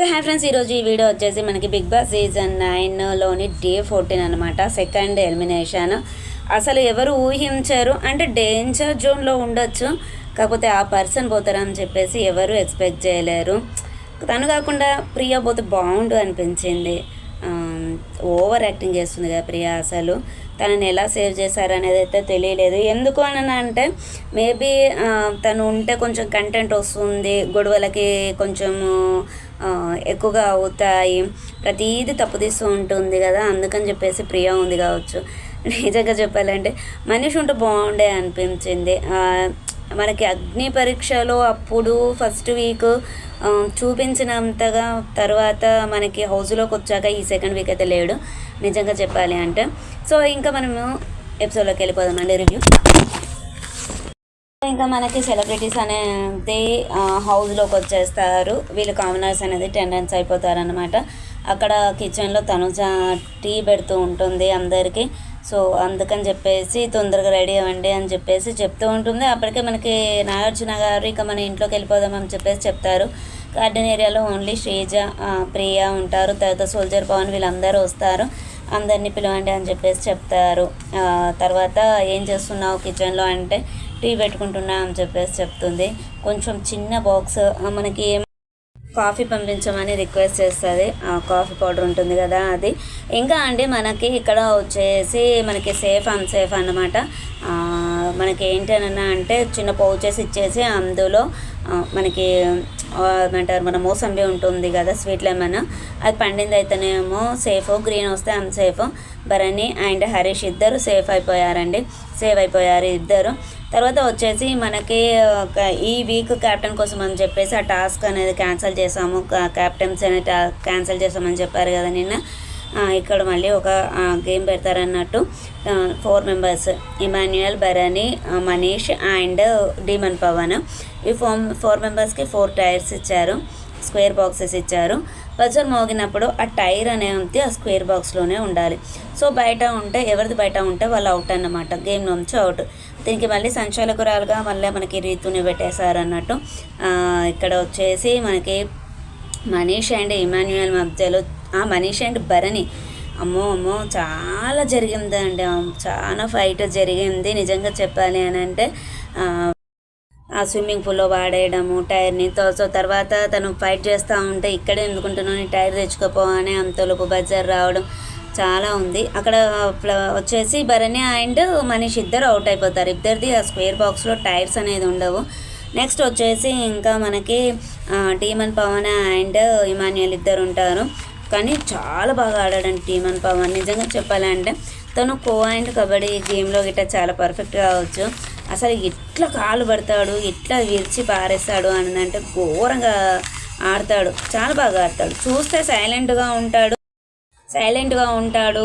Okay hi friends ఈరోజు ఈ video వచ్చేసి మనకి బిగ్ బాస్ సీజన్ నైన్లోని డే ఫోర్టీన్ అనమాట సెకండ్ ఎలిమినేషన్ అసలు ఎవరు ఊహించారు. అంటే డేంజర్ జోన్లో ఉండొచ్చు. కాకపోతే ఆ పర్సన్ పోతారని చెప్పేసి ఎవరు ఎక్స్పెక్ట్ చేయలేరు. తను కాకుండా ప్రియా పోతే బాగుండు అనిపించింది. ఓవర్ యాక్టింగ్ చేస్తుంది కదా ప్రియా అసలు. తనని ఎలా సేవ్ చేశారు అనేది అయితే తెలియలేదు. ఎందుకు అని అంటే మేబీ తను ఉంటే కొంచెం కంటెంట్ వస్తుంది గొడవలకి కొంచెము ఎక్కువగా అవుతాయి ప్రతిదీ తప్పుతీస్తూ ఉంటుంది కదా అందుకని చెప్పేసి ప్రియా ఉంది కావచ్చు. నిజంగా చెప్పాలంటే మనిషి ఉంటే బాగుండే అనిపించింది. మనకి అగ్ని పరీక్షలో అప్పుడు ఫస్ట్ వీక్ చూపించినంతగా తర్వాత మనకి హౌస్లోకి వచ్చాక ఈ సెకండ్ వీక్ అయితే లేడు. నిజంగా చెప్పాలి అంటే. సో ఇంకా మనము ఎపిసోడ్లోకి వెళ్ళిపోదామండి రివ్యూ ఇంకా మనకి సెలబ్రిటీస్ అనేది హౌస్లోకి వచ్చేస్తారు. వీళ్ళు కామనర్స్ అనేది టెండెన్స్ అయిపోతారు అనమాట అక్కడ కిచెన్లో తనుజ టీ పెడుతూ ఉంటుంది అందరికీ. సో అందుకని చెప్పేసి తొందరగా రెడీ అవ్వండి అని చెప్పేసి చెప్తూ ఉంటుంది. అప్పటికే మనకి నాగార్జున గారు ఇక మన ఇంట్లోకి వెళ్ళిపోదాం అని చెప్పేసి చెప్తారు. గార్డెన్ ఏరియాలో ఓన్లీ శ్రీజ ప్రియ ఉంటారు. తర్వాత సోల్జర్ పవన్ వీళ్ళందరూ వస్తారు. అందరినీ పిలవండి అని చెప్పేసి చెప్తారు. తర్వాత ఏం చేస్తున్నావు కిచెన్లో అంటే టీ పెట్టుకుంటున్నా అని చెప్పేసి చెప్తుంది. కొంచెం చిన్న బాక్స్ మనకి ఏం కాఫీ పంపించమని రిక్వెస్ట్ చేస్తుంది. కాఫీ పౌడర్ ఉంటుంది కదా అది. ఇంకా అండి మనకి ఇక్కడ వచ్చేసి మనకి సేఫ్ అన్సేఫ్ అన్నమాట. మనకి ఏంటనన్నా అంటే చిన్న పౌచెస్ ఇచ్చేసి అందులో మనకి ఏమంటారు మన మోసంబి ఉంటుంది కదా స్వీట్ లెమన్. అది పండింది అయితేనేమో సేఫ్ గ్రీన్ వస్తే అన్సేఫ్. భరణి అండ్ హరీష్ ఇద్దరు సేఫ్ అయిపోయారండి. సేవ్ అయిపోయారు ఇద్దరు. తర్వాత వచ్చేసి మనకి ఒక ఈ వీక్ క్యాప్టెన్ కోసం అని చెప్పేసి ఆ టాస్క్ అనేది క్యాన్సిల్ చేసాము క్యాప్టెన్స్ అనేది టా- క్యాన్సిల్ చేసామని చెప్పారు కదా నిన్న. ఇక్కడ మళ్ళీ ఒక game పెడతారన్నట్టు four members Emmanuel Bharani Manish and demon Pavan ఈ ఫోర్ ఫోర్ మెంబర్స్కి ఫోర్ టైర్స్ ఇచ్చారు స్క్వేర్ బాక్సెస్ ఇచ్చారు. బజర్ మోగినప్పుడు ఆ టైర్ అనేది ఆ స్క్వేర్ బాక్స్లోనే ఉండాలి. సో బయట ఉంటే ఎవరిది బయట ఉంటే వాళ్ళు అవుట్ అన్నమాట. గేమ్ నుంచి అవుట్ దీనికి మళ్ళీ సంచాలకురాలుగా మళ్ళీ మనకి రీతుని పెట్టేశారు అన్నట్టు ఇక్కడ వచ్చేసి మనకి మనీష్ అండ్ ఇమాన్యుయల్ మధ్యలో ఆ మనీష్ అండ్ భరణి. అమ్మో అమ్మో చాలా జరిగిందండి చాలా ఫైట్ జరిగింది. నిజంగా చెప్పాలి అని అంటే ఆ, స్విమ్మింగ్ పూల్లో వాడేయడము టైర్ని. తో- సో తర్వాత తను ఫైట్ చేస్తూ ఉంటే ఇక్కడే ఎందుకుంటున్నాను టైర్ తెచ్చుకోపో అని అంతలోపు బజార్ రావడం చాలా ఉంది. అక్కడ ప్ల- వచ్చేసి భరణి అండ్ మనీష్ ఇద్దరు అవుట్ అయిపోతారు. ఇద్దరిది ఆ స్క్వేర్ బాక్స్లో టైర్స్ అనేది ఉండవు. నెక్స్ట్ వచ్చేసి ఇంకా మనకి టీమన్ పవన్ అండ్ ఇమాన్యుయల్ ఇద్దరు ఉంటారు. కానీ చాలా బాగా ఆడాడండి టీమన్ పవన్. నిజంగా చెప్పాలంటే తను కో అండ్ కబడ్డీ గేమ్లో గిట్ట చాలా పర్ఫెక్ట్గా కావచ్చు. అసలు ఎట్లా కాలు పడతాడు ఎట్లా విరిచి పారేస్తాడు అనంటే ఘోరంగా ఆడతాడు. చాలా బాగా ఆడతాడు. చూస్తే సైలెంట్గా ఉంటాడు. సైలెంట్గా ఉంటాడు.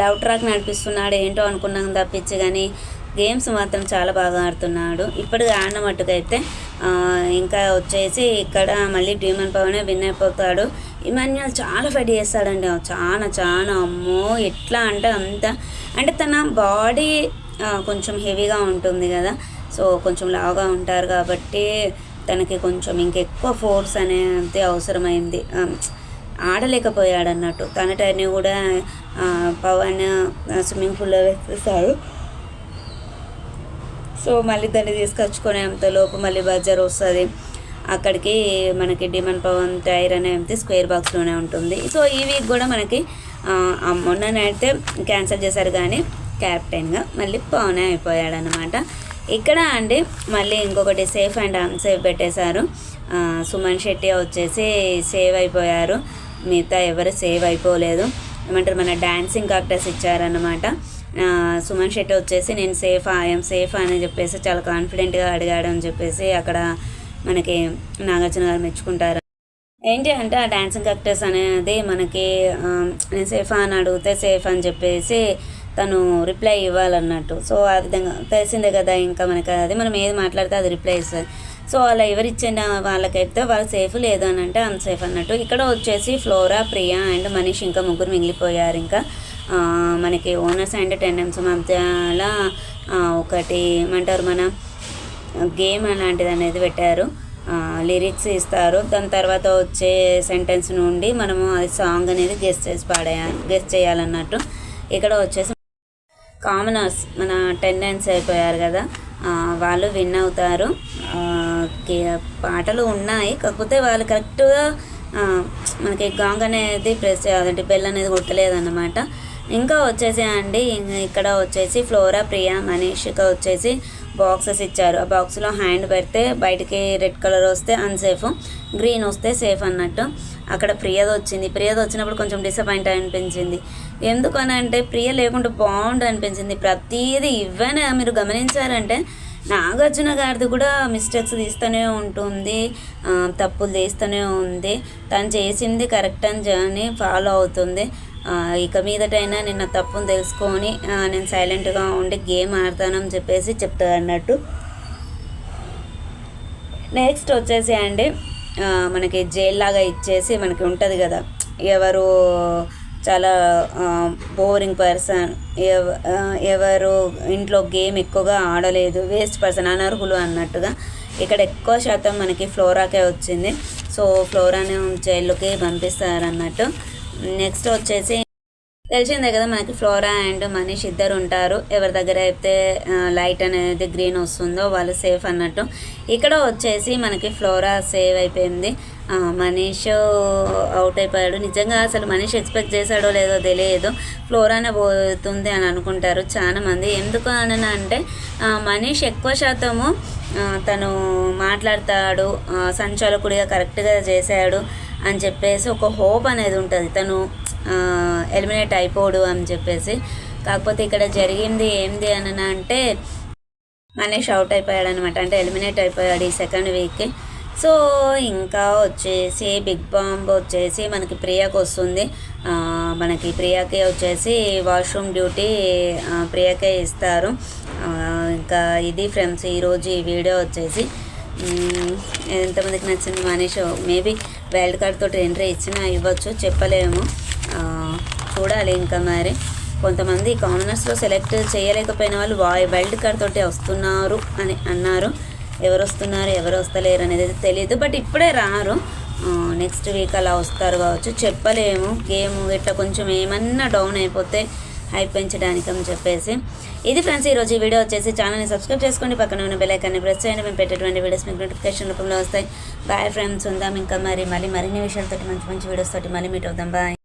లవ్ ట్రాక్ నడిపిస్తున్నాడు. ఏంటో అనుకున్నాం తప్పించి కానీ గేమ్స్ మాత్రం చాలా బాగా ఆడుతున్నాడు. ఇప్పుడు ఆడిన మట్టుకైతే ఇంకా వచ్చేసి ఇక్కడ మళ్ళీ డ్యూమన్ పవనే విన్ అయిపోతాడు. ఇమాన్యుల్ చాలా ఫైట్ చేస్తాడండి. చాలా చాలా అమ్మో ఎట్లా అంటే అంత అంటే తన బాడీ కొంచెం హెవీగా ఉంటుంది కదా. సో కొంచెం లావుగా ఉంటారు కాబట్టి తనకి కొంచెం ఇంకెక్కువ ఫోర్స్ అనేది అవసరమైంది. ఆడలేకపోయాడన్నట్టు. ఆడలేకపోయాడు అన్నట్టు తన టైర్ని కూడా పవన్ స్విమ్మింగ్ పూల్లో వేసేసాడు సో మళ్ళీ దాన్ని తీసుకొచ్చుకునే అంతలోపు మళ్ళీ బజార్ వస్తుంది. అక్కడికి మనకి డిమాండ్ పవన్ టైర్ అనేది స్క్వేర్ బాక్స్లోనే ఉంటుంది. సో ఈ వీక్ కూడా మనకి మొన్ననైతే క్యాన్సిల్ చేశారు కానీ క్యాప్టెన్గా మళ్ళీ పవన్ అయిపోయాడనమాట ఇక్కడ అండి మళ్ళీ ఇంకొకటి సేఫ్ అండ్ అన్సేఫ్ పెట్టేశారు. సుమన్ శెట్టి వచ్చేసి సేవ్ అయిపోయారు. మిగతా ఎవరు సేవ్ అయిపోలేదు. ఏమంటారు మన డ్యాన్సింగ్ కాక్టర్స్ ఇచ్చారన్నమాట. సుమన్ శెట్టి వచ్చేసి నేను సేఫ్ ఐఎమ్ సేఫ్ అని చెప్పేసి చాలా కాన్ఫిడెంట్గా అడిగాడు అని చెప్పేసి అక్కడ మనకి నాగార్జున గారు మెచ్చుకుంటారు. ఏంటి అంటే ఆ డ్యాన్సింగ్ యాక్టర్స్ అనేది మనకి నేను సేఫ్ అని అడిగితే సేఫ్ అని చెప్పేసి తను రిప్లై ఇవ్వాలన్నట్టు. సో ఆ విధంగా తెలిసిందే కదా ఇంకా మనకి అది మనం ఏది మాట్లాడితే అది రిప్లై ఇస్తుంది. సో అలా ఎవరిచ్చిన వాళ్ళకైతే వాళ్ళు సేఫ్ లేదు అని అంటే అన్సేఫ్ అన్నట్టు. ఇక్కడ వచ్చేసి ఫ్లోరా ప్రియా అండ్ మనీష్ ఇంకా ముగ్గురు మిగిలిపోయారు ఇంకా. మనకి ఓనర్స్ అండ్ టెండెన్స్ మధ్యలో ఒకటి ఏమంటారు మన గేమ్ అలాంటిది అనేది పెట్టారు. లిరిక్స్ ఇస్తారు. దాని తర్వాత వచ్చే సెంటెన్స్ నుండి మనము అది సాంగ్ అనేది గెస్ట్ చేసి పాడే గెస్ట్ చేయాలన్నట్టు. ఇక్కడ వచ్చేసి కామనర్స్ మన టెండెన్స్ అయిపోయారు కదా. వాళ్ళు విన్ అవుతారు. పాటలు ఉన్నాయి. కాకపోతే వాళ్ళు కరెక్ట్గా మనకి గాంగ్ అనేది ప్రెస్ చేయాలంటే బెల్ అనేది కొట్టలేదన్నమాట ఇంకా వచ్చేసి అండి ఇక్కడ వచ్చేసి ఫ్లోరా ప్రియా మనీష్గా వచ్చేసి బాక్సెస్ ఇచ్చారు. ఆ బాక్స్లో హ్యాండ్ పెడితే బయటికి రెడ్ కలర్ వస్తే అన్సేఫ్ గ్రీన్ వస్తే సేఫ్ అన్నట్టు. అక్కడ ప్రియది వచ్చింది. ప్రియది వచ్చినప్పుడు కొంచెం డిసప్పాయింట్ అనిపించింది. ఎందుకని అంటే ప్రియ లేకుండా బాగుండు అనిపించింది ప్రతిదీ ఇవ్వనే మీరు గమనించారంటే నాగార్జున గారిది కూడా మిస్టేక్స్ తీస్తూనే ఉంటుంది తప్పులు తీస్తూనే ఉంది. తను చేసింది కరెక్ట్ అని జర్నీ ఫాలో అవుతుంది. ఇక మీదటైనా నిన్న తప్పును తెలుసుకొని నేను సైలెంట్గా ఉండి గేమ్ ఆడతానని చెప్పేసి చెప్తాను అన్నట్టు. నెక్స్ట్ వచ్చేసి అండి మనకి జైల్ లాగా ఇచ్చేసి మనకి ఉంటుంది కదా. ఎవరు చాలా బోరింగ్ పర్సన్ ఎవరు ఇంట్లో గేమ్ ఎక్కువగా ఆడలేదు. వేస్ట్ పర్సన్ అనర్హులు అన్నట్టుగా. ఇక్కడ ఎక్కువ శాతం మనకి ఫ్లోరాకే వచ్చింది. సో ఫ్లోరాని పంపిస్తారు అన్నట్టు నెక్స్ట్ వచ్చేసి తెలిసిందే కదా మనకి ఫ్లోరా అండ్ మనీష్ ఇద్దరు ఉంటారు. ఎవరి దగ్గర అయితే లైట్ అనేది గ్రీన్ వస్తుందో వాళ్ళు సేఫ్ అన్నట్టు. ఇక్కడ వచ్చేసి మనకి ఫ్లోరా సేవ్ అయిపోయింది. మనీష్ అవుట్ అయిపోయాడు. నిజంగా అసలు మనీష్ ఎక్స్పెక్ట్ చేశాడో లేదో తెలియదు. ఫ్లోరానే పోతుంది అని అనుకుంటారు చాలా మంది. ఎందుకు అని అంటే మనీష్ ఎక్కువ శాతము తను మాట్లాడతాడు సంచాలకుడిగా కరెక్ట్గా చేశాడు అని చెప్పేసి ఒక హోప్ అనేది ఉంటుంది. తను ఎలిమినేట్ అయిపోడు అని చెప్పేసి. కాకపోతే ఇక్కడ జరిగింది ఏంది అని అంటే మనీష్ అవుట్ అయిపోయాడు అనమాట అంటే ఎలిమినేట్ అయిపోయాడు ఈ సెకండ్ వీక్కి సో ఇంకా వచ్చేసి బిగ్ బాంబ్ వచ్చేసి మనకి ప్రియాకి వస్తుంది. మనకి ప్రియాకి వచ్చేసి వాష్రూమ్ డ్యూటీ ప్రియాకే ఇస్తారు. ఇంకా ఇది ఫ్రెండ్స్ ఈరోజు ఈ వీడియో వచ్చేసి ఎంతమందికి నచ్చింది మనీష్ మేబీ వైల్డ్ కార్డ్ తోటి ఎంట్రీ ఇచ్చినా ఇవ్వచ్చు చెప్పలేము. చూడాలి ఇంకా మరి. కొంతమంది కామనర్స్లో సెలెక్ట్ చేయలేకపోయిన వాళ్ళు వా వైల్డ్ కార్డ్ తోటి వస్తున్నారు అని అన్నారు. ఎవరు వస్తున్నారు ఎవరు వస్తలేరు అనేది అయితే తెలియదు. బట్ ఇప్పుడే రారు. నెక్స్ట్ వీక్ అలా వస్తారు కావచ్చు. చెప్పలేము. గేమ్ ఇట్లా కొంచెం ఏమన్నా డౌన్ అయిపోతే హైప్ పెంచడానికి అని చెప్పేసి. ఇది ఫ్రెండ్స్ ఈరోజు ఈ వీడియో వచ్చేసి ఛానల్ని సబ్స్క్రైబ్ చేసుకోండి. పక్కన ఉన్న బెలైకాన్ని ప్రెస్ చేయండి. మేము పెట్టేటువంటి వీడియోస్ మీకు నోటిఫికేషన్ రూపంలో వస్తాయి. బాయ్ ఫ్రెండ్స్ ఉందాం ఇంకా మరి. మళ్ళీ మరిన్ని విషయాలతోటి మంచి మంచి వీడియోస్ తోటి మళ్ళీ మీట్ అవుదాం. బాయ్